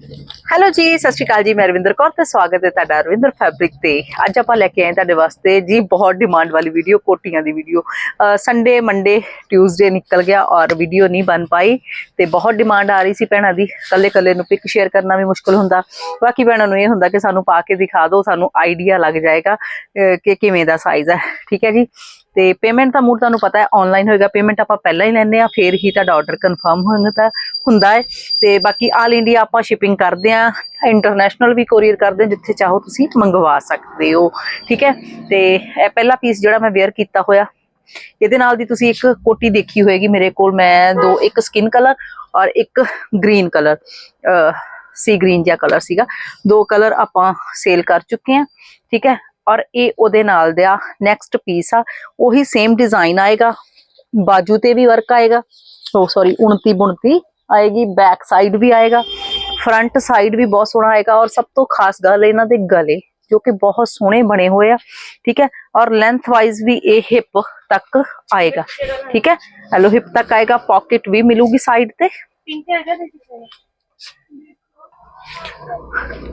Hello ਜੀ, ਸਤਿ ਸ਼੍ਰੀ ਅਕਾਲ ਜੀ, ਮੈਂ ਰਵਿੰਦਰ ਕੌਰ ਤੇ ਸਵਾਗਤ ਹੈ ਤੁਹਾਡਾ ਰਵਿੰਦਰ ਫੈਬਰਿਕ ਤੇ। ਅੱਜ ਆਪਾਂ ਲੈ ਕੇ ਆਏ ਤੁਹਾਡੇ ਵਾਸਤੇ ਜੀ ਬਹੁਤ ਡਿਮਾਂਡ ਵਾਲੀ ਵੀਡੀਓ ਕੋਟੀਆਂ ਦੀ ਵੀਡੀਓ ਸੰਡੇ ਮੰਡੇ ਟਿਊਜ਼ਡੇ ਨਿਕਲ ਗਿਆ ਔਰ ਵੀਡੀਓ ਨਹੀਂ ਬਣ ਪਾਈ ਤੇ ਬਹੁਤ ਡਿਮਾਂਡ ਆ ਰਹੀ ਸੀ ਭੈਣਾਂ ਦੀ। ਕੱਲੇ ਕੱਲੇ ਨੂੰ ਪਿਕ ਸ਼ੇਅਰ ਕਰਨਾ ਵੀ ਮੁਸ਼ਕਲ ਹੁੰਦਾ। ਬਾਕੀ ਭੈਣਾਂ ਨੂੰ ਇਹ ਹੁੰਦਾ ਕਿ ਸਾਨੂੰ ਪਾ ਕੇ ਦਿਖਾ ਦਿਓ, ਸਾਨੂੰ ਆਈਡੀਆ ਲੱਗ ਜਾਏਗਾ ਕਿ ਕਿਵੇਂ ਦਾ ਸਾਈਜ਼ ਹੈ। ਠੀਕ ਹੈ ਜੀ? ਤੇ ਪੇਮੈਂਟ ਦਾ ਮੂਡ ਤੁਹਾਨੂੰ ਪਤਾ ਹੈ ਆਨਲਾਈਨ ਹੋਏਗਾ ਪੇਮੈਂਟ ਆਪਾਂ ਪਹਿਲਾਂ ਹੀ ਲੈਂਦੇ ਆ ਫੇਰ ਹੀ ਤੁਹਾਡਾ ਆਰਡਰ ਕਨਫਰਮ ਹੁੰਦਾ ਹੁੰਦਾ ਹੈ। ਤੇ ਬਾਕੀ ਆਲ ਇੰਡੀਆ ਆਪਾਂ ਸ਼ਿਪਿੰਗ ਕਰਦੇ ਆ ਇੰਟਰਨੈਸ਼ਨਲ ਵੀ ਕੋਰੀਅਰ ਕਰਦੇ ਹਾਂ, ਜਿੱਥੇ ਚਾਹੋ ਤੁਸੀਂ ਮੰਗਵਾ ਸਕਦੇ ਹੋ, ਠੀਕ ਹੈ? ਤੇ ਇਹ ਪਹਿਲਾ ਪੀਸ ਜਿਹੜਾ ਮੈਂ ਵੇਅਰ ਕੀਤਾ ਹੋਇਆ, ਇਹਦੇ ਨਾਲ ਦੀ ਤੁਸੀਂ ਇੱਕ ਕੋਟੀ ਦੇਖੀ ਹੋਏਗੀ ਮੇਰੇ ਕੋਲ, ਮੈਂ ਦੋ, ਇੱਕ ਸਕਿਨ ਕਲਰ ਔਰ ਇੱਕ ਗ੍ਰੀਨ ਕਲਰ ਸੀ ਗ੍ਰੀਨ ਜਿਹਾ ਕਲਰ ਸੀਗਾ। ਦੋ ਕਲਰ ਆਪਾਂ ਸੇਲ ਕਰ ਚੁੱਕੇ ਆ ਠੀਕ ਹੈ? ਔਰ ਇਹ ਉਹਦੇ ਨਾਲ ਦਾ ਨੈਕਸਟ ਪੀਸ ਆ, ਉਹੀ ਸੇਮ ਡਿਜ਼ਾਈਨ ਆਏਗਾ, ਬਾਜੂ ਤੇ ਵੀ ਵਰਕ ਆਏਗਾ ਉਹ ਸੌਰੀ 29 ਬੁਣਤੀ ਆਏਗੀ ਬੈਕ ਸਾਈਡ ਵੀ ਆਏਗਾ ਫਰੰਟ ਸਾਈਡ ਵੀ ਬਹੁਤ ਸੋਹਣਾ ਆਏਗਾ ਔਰ ਸਭ ਤੋਂ ਖਾਸ ਗੱਲ ਇਹਨਾਂ ਦੇ ਗਲੇ, ਜੋ ਕਿ ਬਹੁਤ ਸੋਹਣੇ ਬਣੇ ਹੋਏ ਆ, ਠੀਕ ਹੈ, ਔਰ ਲੈਂਥ ਵਾਈਜ਼ ਵੀ ਇਹ ਹਿਪ ਤੱਕ ਆਏਗਾ, ਠੀਕ ਹੈ ਹੈਲੋ ਹਿਪ ਤੱਕ ਆਏਗਾ ਪਾਕਟ ਵੀ ਮਿਲੂਗੀ ਸਾਈਡ ਤੇ।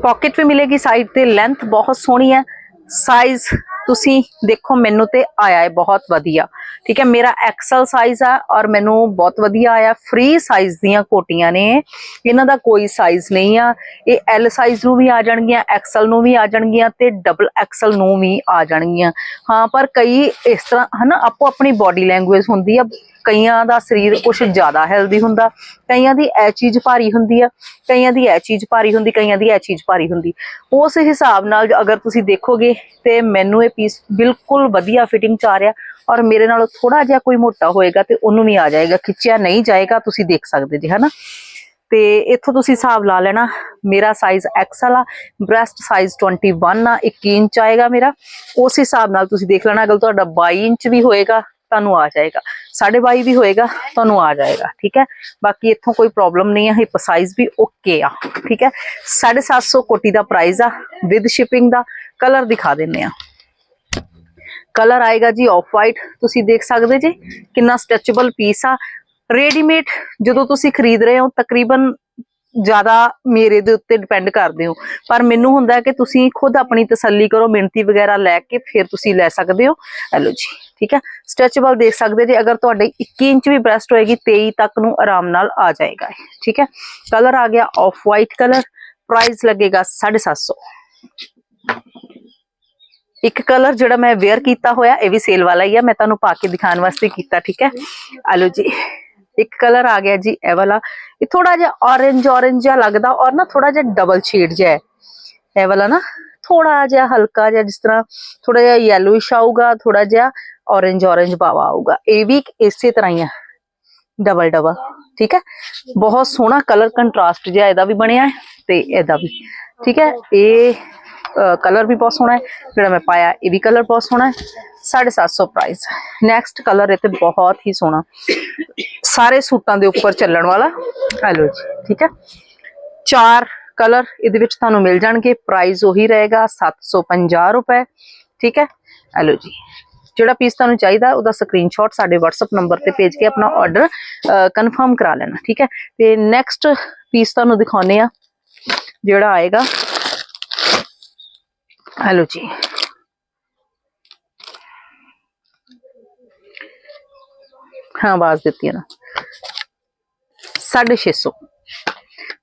ਪਾਕਟ ਵੀ ਮਿਲੇਗੀ ਸਾਈਡ ਤੇ ਲੈਂਥ ਬਹੁਤ ਸੋਹਣੀ ਹੈ ਸਾਈਜ਼ ਤੁਸੀਂ ਦੇਖੋ, ਮੈਨੂੰ ਤੇ ਆਇਆ ਹੈ ਬਹੁਤ ਵਧੀਆ। ਠੀਕ ਹੈ, ਮੇਰਾ ਐਕਸਲ ਸਾਈਜ਼ ਆ ਔਰ ਮੈਨੂੰ ਬਹੁਤ ਵਧੀਆ ਆਇਆ। ਫ੍ਰੀ ਸਾਈਜ਼ ਦੀਆਂ ਕੋਟੀਆਂ ਨੇ। ਇਹਨਾਂ ਦਾ ਕੋਈ ਸਾਈਜ਼ ਨਹੀਂ ਆ। ਇਹ ਐਲ ਸਾਈਜ਼ ਨੂੰ ਵੀ ਆ ਜਾਣਗੀਆਂ ਐਕਸਲ ਨੂੰ ਵੀ ਆ ਜਾਣਗੀਆਂ ਤੇ ਡਬਲ ਐਕਸਲ ਨੂੰ ਵੀ ਆ ਜਾਣਗੀਆਂ। ਹਾਂ, ਪਰ ਕਈ ਇਸ ਤਰ੍ਹਾਂ, ਹਨਾ, ਆਪੋ ਆਪਣੀ ਬਾਡੀ ਲੈਂਗੁਏਜ ਹੁੰਦੀ ਆ। ਕਈਆਂ ਦਾ ਸਰੀਰ ਕੁਝ ਜ਼ਿਆਦਾ ਹੈਲਦੀ ਹੁੰਦਾ। ਕਈਆਂ ਦੀ ਇਹ ਚੀਜ਼ ਭਾਰੀ ਹੁੰਦੀ ਆ। ਕਈਆਂ ਦੀ ਇਹ ਚੀਜ਼ ਭਾਰੀ ਹੁੰਦੀ, ਕਈਆਂ ਦੀ ਇਹ ਚੀਜ਼ ਭਾਰੀ ਹੁੰਦੀ। ਉਸ ਹਿਸਾਬ ਨਾਲ ਅਗਰ ਤੁਸੀਂ ਦੇਖੋਗੇ ਤੇ ਮੈਨੂੰ ਇਹ ਪੀਸ ਬਿਲਕੁਲ ਵਧੀਆ ਫਿਟਿੰਗ ਚ ਆ ਰਿਹਾ ਔਰ ਮੇਰੇ ਨਾਲੋਂ ਥੋੜਾ ਜਿਹਾ ਕੋਈ ਮੋਟਾ ਹੋਏਗਾ ਤੇ ਉਹਨੂੰ ਵੀ ਆ ਜਾਏਗਾ, ਖਿੱਚਿਆ ਨਹੀਂ ਜਾਏਗਾ, ਤੁਸੀਂ ਦੇਖ ਸਕਦੇ ਜੀ, ਹਨਾ? ਤੇ ਇੱਥੋਂ ਤੁਸੀਂ ਹਿਸਾਬ ਲਾ ਲੈਣਾ, ਮੇਰਾ ਸਾਈਜ਼ ਐਕਸਲ ਆ ਬ੍ਰੈਸਟ ਸਾਈਜ਼ 21 ਆ 21 ਇੰਚ ਆਏਗਾ ਮੇਰਾ। ਉਸ ਹਿਸਾਬ ਨਾਲ ਤੁਸੀਂ ਦੇਖ ਲੈਣਾ, ਅਗਰ ਤੁਹਾਡਾ 22 ਇੰਚ ਵੀ ਹੋਏਗਾ, ਤੁਹਾਨੂੰ ਆ ਜਾਏਗਾ। 22.5 ਵੀ ਹੋਏਗਾ, ਤੁਹਾਨੂੰ ਆ ਜਾਏਗਾ, ਠੀਕ ਹੈ? ਬਾਕੀ ਇੱਥੋਂ ਕੋਈ ਪ੍ਰੋਬਲਮ ਨਹੀਂ ਹੈ ਹਿਪ ਸਾਈਜ਼ ਵੀ ਓਕੇ ਆ, ਠੀਕ ਹੈ? 750 ਕੋਟੀ ਦਾ ਪ੍ਰਾਈਸ ਆ ਵਿਦ ਸ਼ਿਪਿੰਗ ਦਾ ਕਲਰ ਦਿਖਾ ਦਿੰਨੇ ਆ ਕਲਰ ਆਏਗਾ ਜੀ ਆਫ ਵਾਈਟ ਤੁਸੀਂ ਦੇਖ ਸਕਦੇ ਜੀ ਕਿੰਨਾ ਸਟ੍ਰੈਚੇਬਲ ਪੀਸ ਆ। ਰੈਡੀਮੇਡ ਜਦੋਂ ਤੁਸੀਂ ਖਰੀਦ ਰਹੇ ਹੋ, ਤਕਰੀਬਨ ਜ਼ਿਆਦਾ ਮੇਰੇ ਦੇ ਉੱਤੇ ਡਿਪੈਂਡ ਕਰਦੇ ਹੋ। ਪਰ ਮੈਨੂੰ ਹੁੰਦਾ ਕਿ ਤੁਸੀਂ ਖੁਦ ਆਪਣੀ ਤਸੱਲੀ ਕਰੋ ਮਿਹਨਤੀ ਵਗੈਰਾ ਲੈ ਕੇ ਫਿਰ ਤੁਸੀਂ ਲੈ ਸਕਦੇ ਹੋ। ਹੈਲੋ ਜੀ, ਠੀਕ ਹੈ ਸਟ੍ਰੈਚੇਬਲ ਦੇਖ ਸਕਦੇ ਜੇ, ਅਗਰ ਤੁਹਾਡੇ 21 ਇੰਚ ਵੀ ਬ੍ਰੈਸਟ ਹੋਏਗੀ 23 ਤੱਕ ਨੂੰ ਆਰਾਮ ਨਾਲ ਆ ਜਾਏਗਾ ਠੀਕ ਹੈ ਕਲਰ ਆ ਗਿਆ ਆਫ ਵਾਈਟ ਕਲਰ ਪ੍ਰਾਈਸ ਲੱਗੇਗਾ 750 ਇੱਕ ਕਲਰ ਜਿਹੜਾ ਮੈਂ ਵੇਅਰ ਕੀਤਾ ਹੋਇਆ ਇਹ ਵੀ ਸੇਲ ਵਾਲਾ ਹੀ ਆ ਮੈਂ ਤੁਹਾਨੂੰ ਪਾ ਕੇ ਦਿਖਾਉਣ ਵਾਸਤੇ ਕੀਤਾ ਠੀਕ ਹੈ? ਆਲੋ ਜੀ ਇੱਕ ਕਲਰ ਆ ਗਿਆ ਜੀ ਇਹ ਵਾਲਾ। ਇਹ ਥੋੜਾ ਜਿਹਾ orange orange ਜਿਹਾ ਲੱਗਦਾ ਔਰ ਨਾ ਥੋੜਾ ਜਿਹਾ ਡਬਲ ਸ਼ੇਡ ਜਿਹਾ ਹੈ। ਇਹ ਵਾਲਾ ਨਾ ਥੋੜਾ ਜਿਹਾ ਹਲਕਾ ਜਿਹਾ ਜਿਸ ਤਰ੍ਹਾਂ ਥੋੜਾ ਜਿਹਾ ਯੈਲੋਇਸ਼ ਆਊਗਾ ਥੋੜਾ ਜਿਹਾ orange orange ਬਾਵਾ ਆਊਗਾ। ਇਹ ਵੀ ਇਸੇ ਤਰ੍ਹਾਂ ਹੀ ਆ ਡਬਲ ਡਬਲ ਠੀਕ ਹੈ? ਬਹੁਤ ਸੋਹਣਾ ਕਲਰ ਕੰਟਰਾਸਟ ਜਿਹਾ ਇਹਦਾ ਵੀ ਬਣਿਆ ਹੈ ਤੇ ਇਹਦਾ ਵੀ ਠੀਕ ਹੈ? ਇਹ ਕਲਰ ਵੀ ਬਹੁਤ ਸੋਹਣਾ ਹੈ, ਜਿਹੜਾ ਮੈਂ ਪਾਇਆ, ਇਹ ਵੀ ਕਲਰ ਬਹੁਤ ਸੋਹਣਾ ਹੈ। 750 ਪ੍ਰਾਈਸ ਨੈਕਸਟ ਕਲਰ ਇਹ ਤੇ ਬਹੁਤ ਹੀ ਸੋਹਣਾ। ਸਾਰੇ ਸੂਟਾਂ ਦੇ ਉੱਪਰ ਚੱਲਣ ਵਾਲਾ। ਹੈਲੋ ਜੀ, ਠੀਕ ਹੈ। ਚਾਰ ਕਲਰ ਇਹਦੇ ਵਿੱਚ ਤੁਹਾਨੂੰ ਮਿਲ ਜਾਣਗੇ। ਪ੍ਰਾਈਸ ਉਹੀ ਰਹੇਗਾ 750 ਰੁਪਏ, ਠੀਕ ਹੈ। ਹੈਲੋ ਜੀ, ਜਿਹੜਾ ਪੀਸ ਤੁਹਾਨੂੰ ਚਾਹੀਦਾ, ਉਹਦਾ ਸਕਰੀਨਸ਼ਾਟ ਸਾਡੇ WhatsApp ਨੰਬਰ ਤੇ ਭੇਜ ਕੇ ਆਪਣਾ ਆਰਡਰ ਕਨਫਰਮ ਕਰਾ ਲੈਣਾ, ਠੀਕ ਹੈ। ਤੇ ਨੈਕਸਟ ਪੀਸ ਤੁਹਾਨੂੰ ਦਿਖਾਉਨੇ ਆ ਜਿਹੜਾ ਆਏਗਾ। ਹੈਲੋ ਜੀ। ਹਾਂ ਆਵਾਜ਼ ਦਿੱਤੀ ਹੈ ਨਾ। 650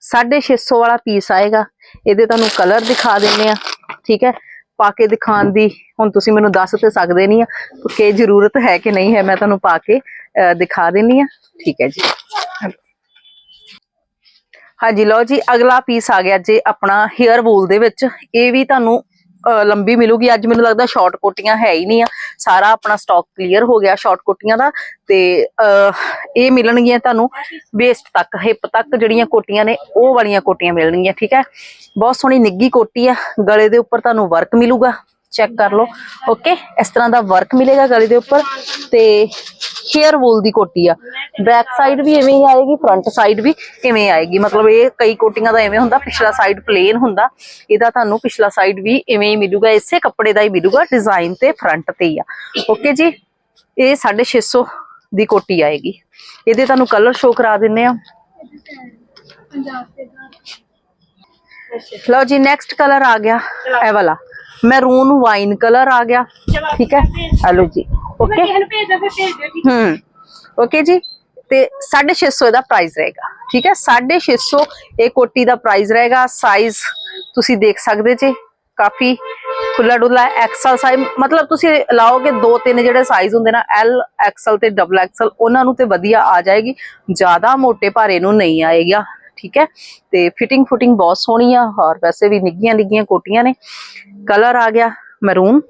650 ਵਾਲਾ ਪੀਸ ਆਏਗਾ। ਇਹਦੇ ਤੁਹਾਨੂੰ ਕਲਰ ਦਿਖਾ ਦਿੰਨੇ ਆ ਠੀਕ ਹੈ? ਪਾ ਕੇ ਦਿਖਾਉਣ ਦੀ ਹੁਣ ਤੁਸੀਂ ਮੈਨੂੰ ਦੱਸ ਤੇ ਸਕਦੇ ਨਹੀਂ ਆ ਕਿ ਜ਼ਰੂਰਤ ਹੈ ਕਿ ਨਹੀਂ ਹੈ ਮੈਂ ਤੁਹਾਨੂੰ ਪਾ ਕੇ ਅਹ, ਦਿਖਾ ਦਿੰਨੀ ਆ ਠੀਕ ਹੈ ਜੀ। ਹਾਂਜੀ ਲਓ ਜੀ ਅਗਲਾ ਪੀਸ ਆ ਗਿਆ ਜੀ ਆਪਣਾ 헤ਅਰ ਵੂਲ ਦੇ ਵਿੱਚ। ਇਹ ਵੀ ਤੁਹਾਨੂੰ ਲੰਬੀ ਮਿਲੂਗੀ। ਅੱਜ ਮੈਨੂੰ ਲੱਗਦਾ ਸ਼ਾਰਟ ਕੋਟੀਆਂ ਹੈ ਹੀ ਨਹੀਂ ਆ। ਸਾਰਾ ਆਪਣਾ ਸਟਾਕ ਕਲੀਅਰ ਹੋ ਗਿਆ ਸ਼ਾਰਟ ਕੋਟੀਆਂ ਦਾ। ਤੇ ਅਹ, ਇਹ ਮਿਲਣਗੀਆਂ ਤੁਹਾਨੂੰ ਵੇਸਟ ਤੱਕ ਹਿੱਪ ਤੱਕ ਜਿਹੜੀਆਂ ਕੋਟੀਆਂ ਨੇ ਉਹ ਵਾਲੀਆਂ ਕੋਟੀਆਂ ਮਿਲਣਗੀਆਂ ਠੀਕ ਹੈ? ਬਹੁਤ ਸੋਹਣੀ ਨਿੱਗੀ ਕੋਟੀ ਆ। ਗਲੇ ਦੇ ਉੱਪਰ ਤੁਹਾਨੂੰ ਵਰਕ ਮਿਲੂਗਾ। ਚੈੱਕ ਕਰ ਲਓ ਓਕੇ ਇਸ ਤਰ੍ਹਾਂ ਦਾ ਵਰਕ ਮਿਲੇਗਾ ਗਲੇ ਦੇ ਉੱਪਰ ਤੇ ਹੇਅਰ ਵੂਲ ਦੀ ਕੋਟੀ ਆ। ਬੈਕ ਸਾਈਡ ਵੀ ਐਵੇਂ ਹੀ ਆਏਗੀ ਫਰੰਟ ਸਾਈਡ ਵੀ ਇਵੇਂ ਆਏਗੀ? ਮਤਲਬ ਇਹ ਕਈ ਕੋਟੀਆਂ ਦਾ ਐਵੇਂ ਹੁੰਦਾ, ਪਿਛਲਾ ਸਾਈਡ ਪਲੇਨ ਹੁੰਦਾ। ਇਹਦਾ ਤੁਹਾਨੂੰ ਪਿਛਲਾ ਸਾਈਡ ਵੀ ਇਵੇਂ ਹੀ ਮਿਲੂਗਾ, ਇਸੇ ਕੱਪੜੇ ਦਾ ਹੀ ਮਿਲੂਗਾ ਡਿਜ਼ਾਈਨ ਤੇ ਫਰੰਟ ਤੇ ਹੀ ਆ। ਓਕੇ ਜੀ? ਇਹ 650 ਦੀ ਕੋਟੀ ਆਏਗੀ। ਇਹਦੇ ਤੁਹਾਨੂੰ ਕਲਰ ਸ਼ੋ ਕਰਾ ਦਿੰਨੇ ਆ। ਲਓ ਜੀ ਨੈਕਸਟ ਕਲਰ ਆ ਗਿਆ, ਇਹ ਵਾਲਾ। ਮੈਰੂਨ ਵਾਈਨ ਕਲਰ ਆ ਗਿਆ। ਠੀਕ ਹੈ? ਹਲੋ ਜੀ। ਓਕੇ ਹਮ ਓਕੇ ਜੀ। ਤੇ 650 ਦਾ ਪ੍ਰਾਈਸ ਰਹੇਗਾ। ਠੀਕ ਹੈ? 650 ਇਹ ਕੋਟੀ ਦਾ ਪ੍ਰਾਈਸ ਰਹੇਗਾ। ਸਾਈਜ਼ ਤੁਸੀਂ ਦੇਖ ਸਕਦੇ ਜੇ। ਕਾਫੀ ਖੁੱਲਾ ਡੁੱਲਾ ਐਕਸਲ ਸਾਈਜ਼ ਮਤਲਬ ਤੁਸੀਂ ਲਾਓਗੇ ਦੋ ਤਿੰਨ ਜਿਹੜੇ ਸਾਈਜ਼ ਹੁੰਦੇ ਨਾ ਐਲ ਐਕਸਲ ਤੇ ਡਬਲ ਐਕਸਲ ਉਹਨਾਂ ਨੂੰ ਤੇ ਵਧੀਆ ਆ ਜਾਏਗੀ। ਜ਼ਿਆਦਾ ਮੋਟੇ ਭਾਰੇ ਨੂੰ ਨਹੀਂ ਆਏਗਾ। ਠੀਕ ਹੈ? ਤੇ ਫਿਟਿੰਗ ਫੁਟਿੰਗ ਬਹੁਤ ਸੋਹਣੀ ਆ ਔਰ ਵੈਸੇ ਵੀ ਨਿੱਗੀਆਂ ਨਿੱਗੀਆਂ ਕੋਟੀਆਂ ਨੇ। ਕਲਰ ਆ ਗਿਆ ਮਰੂਨ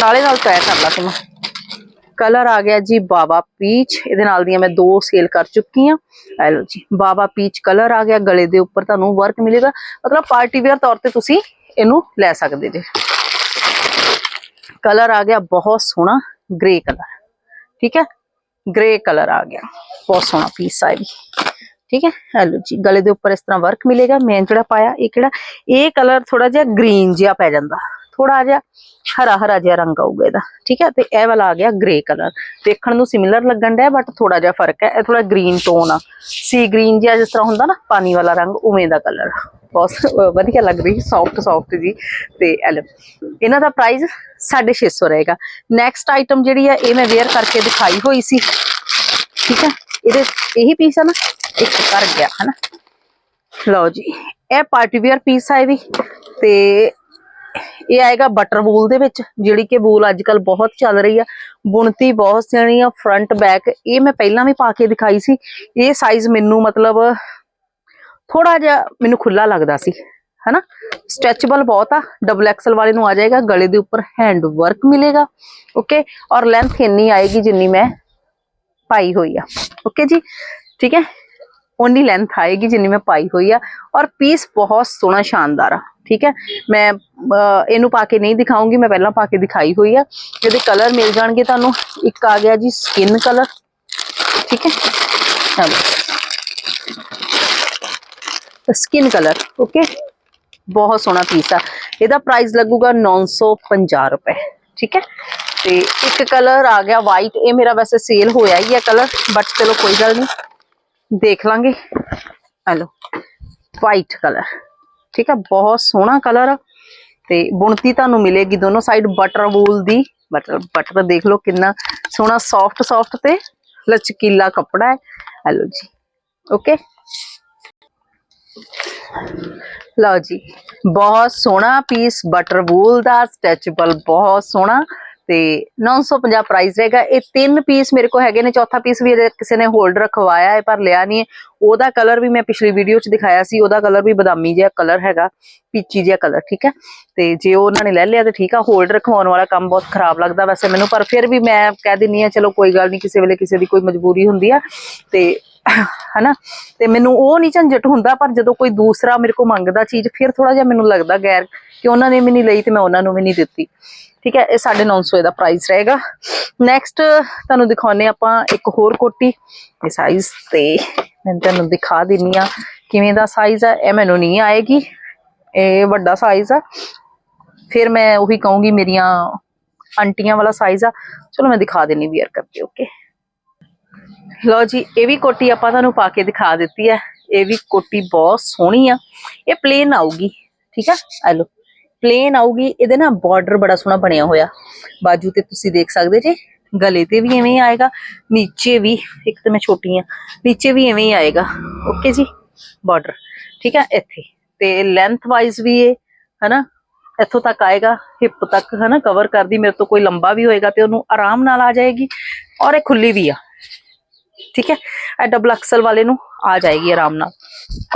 ਨਾਲੇ ਨਾਲ ਤੈਅ ਕਰ ਲਾ ਤੂੰ ਕਲਰ ਆ ਗਿਆ ਜੀ ਬਾਬਾ ਪੀਚ ਇਹਦੇ ਨਾਲ ਦੀਆਂ ਮੈਂ ਦੋ ਸੇਲ ਕਰ ਚੁੱਕੀ ਆ। ਇਹ ਲਓ ਜੀ ਬਾਬਾ ਪੀਚ ਕਲਰ ਆ ਗਿਆ। ਗਲੇ ਦੇ ਉੱਪਰ ਤੁਹਾਨੂੰ ਵਰਕ ਮਿਲੇਗਾ। ਮਤਲਬ ਪਾਰਟੀ ਵੇਅਰ ਤੌਰ ਤੇ ਤੁਸੀਂ ਇਹਨੂੰ ਲੈ ਸਕਦੇ ਜੇ। ਕਲਰ ਆ ਗਿਆ ਬਹੁਤ ਸੋਹਣਾ ਗ੍ਰੇ ਕਲਰ। ਠੀਕ ਹੈ? ਗ੍ਰੇ ਕਲਰ ਆ ਗਿਆ। ਬਹੁਤ ਸੋਹਣਾ ਪੀਸ ਆ ਵੀ। ਠੀਕ ਹੈ? ਹੈਲੋ ਜੀ, ਗਲੇ ਦੇ ਉੱਪਰ ਇਸ ਤਰ੍ਹਾਂ ਵਰਕ ਮਿਲੇਗਾ ਮੈਂ ਜਿਹੜਾ ਪਾਇਆ, ਇਹ ਕਿਹੜਾ? ਇਹ ਕਲਰ ਥੋੜਾ ਜਿਹਾ ਗ੍ਰੀਨ ਜਿਹਾ ਪੈ ਜਾਂਦਾ। ਥੋੜਾ ਜਿਹਾ ਹਰਾ ਹਰਾ ਜਿਹਾ ਰੰਗ ਆਊਗਾ ਇਹਦਾ, ਠੀਕ ਹੈ? ਤੇ ਇਹ ਵਾਲਾ ਆ ਗਿਆ ਗ੍ਰੇ ਕਲਰ ਦੇਖਣ ਨੂੰ ਸਿਮਿਲਰ ਲੱਗਣ ਡਿਆ ਬਟ ਥੋੜਾ ਜਿਹਾ ਫ਼ਰਕ ਹੈ। ਇਹ ਥੋੜਾ ਗ੍ਰੀਨ ਟੋਨ ਆ। ਸੀ ਗ੍ਰੀਨ ਜਿਹਾ ਜਿਸ ਤਰ੍ਹਾਂ ਹੁੰਦਾ ਨਾ, ਪਾਣੀ ਵਾਲਾ ਰੰਗ, ਉਵੇਂ ਦਾ ਕਲਰ ਬਹੁਤ ਵਧੀਆ ਲੱਗ ਰਹੀ ਸੌਫਟ ਸੌਫਟ ਜੀ। ਤੇ ਇਹ ਇਹਨਾਂ ਦਾ ਪ੍ਰਾਈਸ 650 ਰਹੇਗਾ। ਨੈਕਸਟ ਆਈਟਮ ਜਿਹੜੀ ਆ, ਇਹ ਮੈਂ ਵੇਅਰ ਕਰਕੇ ਦਿਖਾਈ ਹੋਈ ਸੀ। ਠੀਕ ਹੈ? ਇਹਦੇ, ਇਹੀ ਪੀਸ ਆ ਨਾ ਇੱਕ ਕਰ ਗਿਆ, ਹਨਾ? ਲਓ ਜੀ, ਇਹ ਪਾਰਟੀ ਵੇਅਰ ਪੀਸ ਆ ਵੀ ਤੇ ਇਹ ਆਏਗਾ ਬਟਰ ਵੂਲ ਦੇ ਵਿੱਚ, ਜਿਹੜੀ ਕਿ ਵੂਲ ਅੱਜ ਕੱਲ ਬਹੁਤ ਚੱਲ ਰਹੀ ਆ, ਬੁਣਤੀ ਬਹੁਤ ਸੋਹਣੀ ਆ ਫਰੰਟ ਬੈਕ ਇਹ ਮੈਂ ਪਹਿਲਾਂ ਵੀ ਪਾ ਕੇ ਦਿਖਾਈ ਸੀ, ਇਹ ਸਾਈਜ਼ ਮੈਨੂੰ ਮਤਲਬ ਥੋੜਾ ਜਿਹਾ ਮੈਨੂੰ ਖੁੱਲਾ ਲੱਗਦਾ ਸੀ, ਹਨਾ? ਸਟ੍ਰੈਚੇਬਲ ਬਹੁਤ ਆ ਡਬਲ ਐਕਸਲ ਵਾਲੇ ਨੂੰ ਆ ਜਾਏਗਾ, ਗਲੇ ਦੇ ਉੱਪਰ ਹੈਂਡ ਵਰਕ ਮਿਲੇਗਾ ਓਕੇ ਔਰ ਲੈਂਥ ਇੰਨੀ ਆਏਗੀ ਜਿੰਨੀ ਮੈਂ ਪਾਈ ਹੋਈ ਆ ਓਕੇ ਜੀ? ਠੀਕ ਹੈ? ਓਨੀ ਲੈਂਥ ਆਏਗੀ ਜਿੰਨੀ ਮੈਂ ਪਾਈ ਹੋਈ ਆ ਔਰ ਪੀਸ ਬਹੁਤ ਸੋਹਣਾ ਸ਼ਾਨਦਾਰ ਆ ਠੀਕ ਹੈ ਮੈਂ ਅਹ, ਇਹਨੂੰ ਪਾ ਕੇ ਨਹੀਂ ਦਿਖਾਉਂਗੀ ਮੈਂ ਪਹਿਲਾਂ ਪਾ ਕੇ ਦਿਖਾਈ ਹੋਈ ਆ ਇਹਦੇ ਕਲਰ ਮਿਲ ਜਾਣਗੇ ਤੁਹਾਨੂੰ ਇੱਕ ਆ ਗਿਆ ਜੀ ਸਕਿਨ ਕਲਰ ਠੀਕ ਹੈ ਚਲੋ ਸਕਿਨ ਕਲਰ ਓਕੇ ਬਹੁਤ ਸੋਹਣਾ ਪੀਸ ਆ ਇਹਦਾ ਪ੍ਰਾਈਸ ਲੱਗੂਗਾ 950 ਰੁਪਏ ਠੀਕ ਹੈ ਤੇ ਇੱਕ ਕਲਰ ਆ ਗਿਆ ਵਾਈਟ ਇਹ ਮੇਰਾ ਵੈਸੇ ਸੇਲ ਹੋਇਆ ਹੀ ਹੈ ਕਲਰ ਬਟ ਚਲੋ ਕੋਈ ਗੱਲ ਨਹੀਂ ਦੇਖ ਲਾਂਗੇ। ਹਲੋ ਵਾਈਟ ਕਲਰ ਠੀਕ ਆ, ਬਹੁਤ ਸੋਹਣਾ ਕਲਰ ਆ। ਤੇ ਬੁਣਤੀ ਤੁਹਾਨੂੰ ਮਿਲੇਗੀ ਦੋਨੋਂ ਸਾਈਡ ਬਟਰ ਵੂਲ ਦੀ। ਬਟਰ ਬਟਰ ਦੇਖ ਲਓ ਕਿੰਨਾ ਸੋਹਣਾ ਸੌਫਟ ਸੌਫਟ ਤੇ ਲਚਕੀਲਾ ਕੱਪੜਾ ਹੈ। ਹਲੋ ਜੀ ਓਕੇ ਲਓ ਜੀ, ਬਹੁਤ ਸੋਹਣਾ ਪੀਸ ਬਟਰ ਵੂਲ ਦਾ ਸਟ੍ਰੈਚੇਬਲ ਬਹੁਤ ਸੋਹਣਾ। ਤੇ 950 ਪ੍ਰਾਈਸ ਰਹੇਗਾ। ਇਹ ਤਿੰਨ ਪੀਸ ਮੇਰੇ ਕੋਲ ਹੈਗੇ ਨੇ, ਚੌਥਾ ਪੀਸ ਵੀ ਕਿਸੇ ਨੇ ਹੋਲਡ ਰਖਵਾਇਆ ਹੈ, ਪਰ ਲਿਆ ਨਹੀਂ ਉਹਦਾ ਕਲਰ ਵੀ ਮੈਂ ਪਿਛਲੀ ਵੀਡੀਓ 'ਚ ਦਿਖਾਇਆ ਸੀ, ਉਹਦਾ ਕਲਰ ਵੀ ਬਦਾਮੀ ਜਿਹਾ ਕਲਰ ਹੈਗਾ, ਪੀਚੀ ਜਿਹਾ ਕਲਰ ਠੀਕ ਹੈ? ਤੇ ਜੇ ਉਹਨਾਂ ਨੇ ਲੈ ਲਿਆ ਤੇ ਠੀਕ ਆ ਹੋਲਡ ਰਖਵਾਉਣ ਵਾਲਾ ਕੰਮ ਬਹੁਤ ਖਰਾਬ ਲੱਗਦਾ ਵੈਸੇ ਮੈਨੂੰ, ਪਰ ਫਿਰ ਵੀ ਮੈਂ ਕਹਿ ਦਿੰਨੀ ਆ ਚਲੋ ਕੋਈ ਗੱਲ ਨਹੀਂ, ਕਿਸੇ ਵੇਲੇ ਕਿਸੇ ਦੀ ਕੋਈ ਮਜਬੂਰੀ ਹੁੰਦੀ ਆ। ਤੇ ਹਨਾ? ਤੇ ਮੈਨੂੰ ਉਹ ਨਹੀਂ ਝੰਜਟ ਹੁੰਦਾ, ਪਰ ਜਦੋਂ ਕੋਈ ਦੂਸਰਾ ਮੇਰੇ ਕੋਲ ਮੰਗਦਾ ਚੀਜ਼, ਫਿਰ ਥੋੜਾ ਜਿਹਾ ਮੈਨੂੰ ਲੱਗਦਾ ਗੈਰ ਕਿ ਉਹਨਾਂ ਨੇ ਵੀ ਨਹੀਂ ਲਈ ਤੇ ਮੈਂ ਉਹਨਾਂ ਨੂੰ ਵੀ ਨਹੀਂ ਦਿੱਤੀ। ਠੀਕ ਹੈ, ਇਹ 950 ਦਾ ਪ੍ਰਾਈਸ ਰਹੇਗਾ। ਨੈਕਸਟ ਤੁਹਾਨੂੰ ਦਿਖਾਉਨੇ ਆਪਾਂ ਇੱਕ ਹੋਰ ਕੋਟੀ। ਇਹ ਸਾਈਜ਼ ਤੇ ਮੈਂ ਤੁਹਾਨੂੰ ਦਿਖਾ ਦਿੰਨੀ ਆ ਕਿਵੇਂ ਦਾ ਸਾਈਜ਼ ਆ। ਇਹ ਮੈਨੂੰ ਨਹੀਂ ਆਏਗੀ। ਇਹ ਵੱਡਾ ਸਾਈਜ਼ ਆ। ਫਿਰ ਮੈਂ ਉਹੀ ਕਹੂੰਗੀ ਮੇਰੀਆਂ ਆਂਟੀਆਂ ਵਾਲਾ ਸਾਈਜ਼ ਆ। ਚਲੋ ਮੈਂ ਦਿਖਾ ਦਿੰਨੀ ਵੀਅਰ ਕਰਕੇ ਓਕੇ ਲਓ ਜੀ, ਇਹ ਵੀ ਕੋਟੀ ਆਪਾਂ ਤੁਹਾਨੂੰ ਪਾ ਕੇ ਦਿਖਾ ਦਿੱਤੀ ਹੈ। ਇਹ ਵੀ ਕੋਟੀ ਬਹੁਤ ਸੋਹਣੀ ਆ। ਇਹ ਪਲੇਨ ਆਊਗੀ। ਠੀਕ ਆ? ਆ ਲਓ। ਪਲੇਨ ਆਊਗੀ, ਇਹਦੇ ਨਾ ਬਾਰਡਰ ਬੜਾ ਸੋਹਣਾ ਬਣਿਆ ਹੋਇਆ। ਬਾਜੂ ਤੇ ਤੁਸੀਂ ਦੇਖ ਸਕਦੇ ਜੇ, ਗਲੇ ਤੇ ਵੀ ਐਵੇਂ ਹੀ ਆਏਗਾ, ਨੀਚੇ ਵੀ, ਇੱਕ ਤਾਂ ਮੈਂ ਛੋਟੀ ਆ ਨੀਚੇ ਵੀ ਐਵੇਂ ਹੀ ਆਏਗਾ। ਓਕੇ ਜੀ ਬਾਰਡਰ ਠੀਕ ਹੈ, ਇੱਥੇ। ਤੇ ਲੈਂਥ ਵਾਈਜ਼ ਵੀ ਇਹ, ਹਨਾ, ਇੱਥੋਂ ਤੱਕ ਆਏਗਾ ਹਿੱਪ ਤੱਕ, ਹਨਾ ਕਵਰ ਕਰਦੀ, ਮੇਰੇ ਤੋਂ ਕੋਈ ਲੰਬਾ ਵੀ ਹੋਏਗਾ ਤੇ ਉਹਨੂੰ ਆਰਾਮ ਨਾਲ ਆ ਜਾਏਗੀ, ਔਰ ਇਹ ਖੁੱਲੀ ਵੀ ਆ। ਠੀਕ ਹੈ, ਇਹ ਡਬਲ ਐਕਸਲ ਵਾਲੇ ਨੂੰ ਆ ਜਾਏਗੀ ਆਰਾਮ ਨਾਲ।